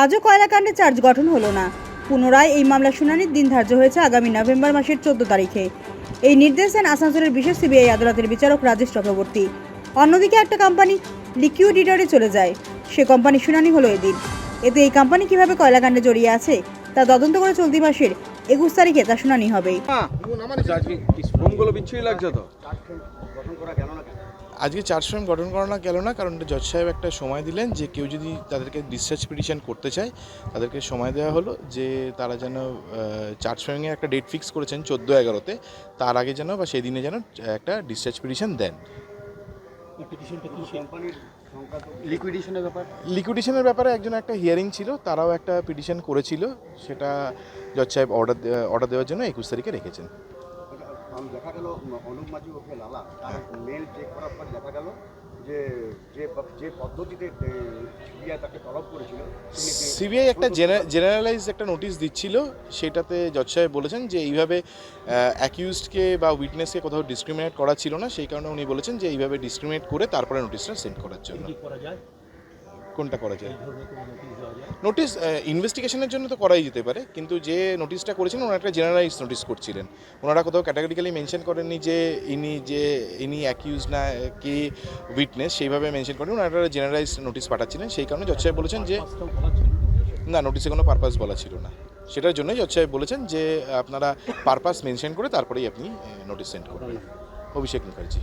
আজও কয়লাকাণ্ডে চার্জ গঠন হলো না। পুনরায় এই মামলা শুনানির দিন ধার্য হয়েছে আগামী নভেম্বর মাসের চোদ্দ তারিখে। এই নির্দেশ দেন আসানসোলের বিশেষ সিবিআই আদালতের বিচারক রাজেশ চক্রবর্তী। অন্যদিকে একটা কোম্পানি লিকুইডিটরে চলে যায়। সে কোম্পানি শুনানি হলো এদিন। এতে এই কোম্পানি কীভাবে কয়লাকাণ্ডে জড়িয়ে আছে তা তদন্ত করে চলতি মাসের একুশ তারিখে তা শুনানি হবে। লাগছে তো? আজকে চার্জ ফ্রেম গঠন করানো গেল না কারণ জজ সাহেব একটা সময় দিলেন যে কেউ যদি তাদেরকে ডিসচার্জ পিটিশন করতে চায় তাদেরকে সময় দেওয়া হলো যে তারা যেন চার্জ ফ্রেমিংয়ে একটা ডেট ফিক্স করেছেন চোদ্দ এগারোতে তার আগে যেন বা সেই দিনে যেন একটা ডিসচার্জ পিটিশন দেন। লিকুইডেশনের লিকুইডেশনের ব্যাপারে? একজন একটা হিয়ারিং ছিল তারাও একটা পিটিশন করেছিল সেটা জজ সাহেব অর্ডার অর্ডার দেওয়ার জন্য একুশ তারিখে রেখেছেন। আম দেখা গেল অনুপ মাঝি ওকে লালা। তার মেল চেক করার পর দেখা গেল যে যে যে পদ্ধতিতে সিবিআই তাকে তলব করেছিল সিবিআই একটা জেনারেলাইজ একটা নোটিশ দিচ্ছিল সেটাতে জজ সাহেব বলেছেন যে এইভাবে অ্যাকিউজডকে বা উইটনেসকে কোথাও ডিসক্রিমিনেট করা ছিল না সেই কারণে উনি বলেছেন যে এইভাবে ডিসক্রিমিনেট করে তারপরে নোটিশটা সেন্ড করার জন্য। কোনটা করা যায়? নোটিশ ইনভেস্টিগেশনের জন্য তো করাই যেতে পারে, কিন্তু যে নোটিশটা করেছিলেন ওনারা একটা জেনারেলাইজ নোটিশ করছিলেন। ওনারা কোথাও ক্যাটাগরিক্যালি মেনশন করেননি যে ইনি যে ইনি অ্যাকিউজ না কি উইটনেস সেইভাবে মেনশন করেন ওনারা একটা জেনারেলাইজ নোটিশ পাঠাচ্ছিলেন, সেই কারণে জজ সাহেব বলেছেন যে না নোটিশে কোনো পারপাস বলা ছিল না। সেটার জন্যই জজ সাহেব বলেছেন যে, আপনারা পারপাস মেনশন করে তারপরেই আপনি নোটিশ সেন্ড করবেন। অভিষেক মুখার্জি।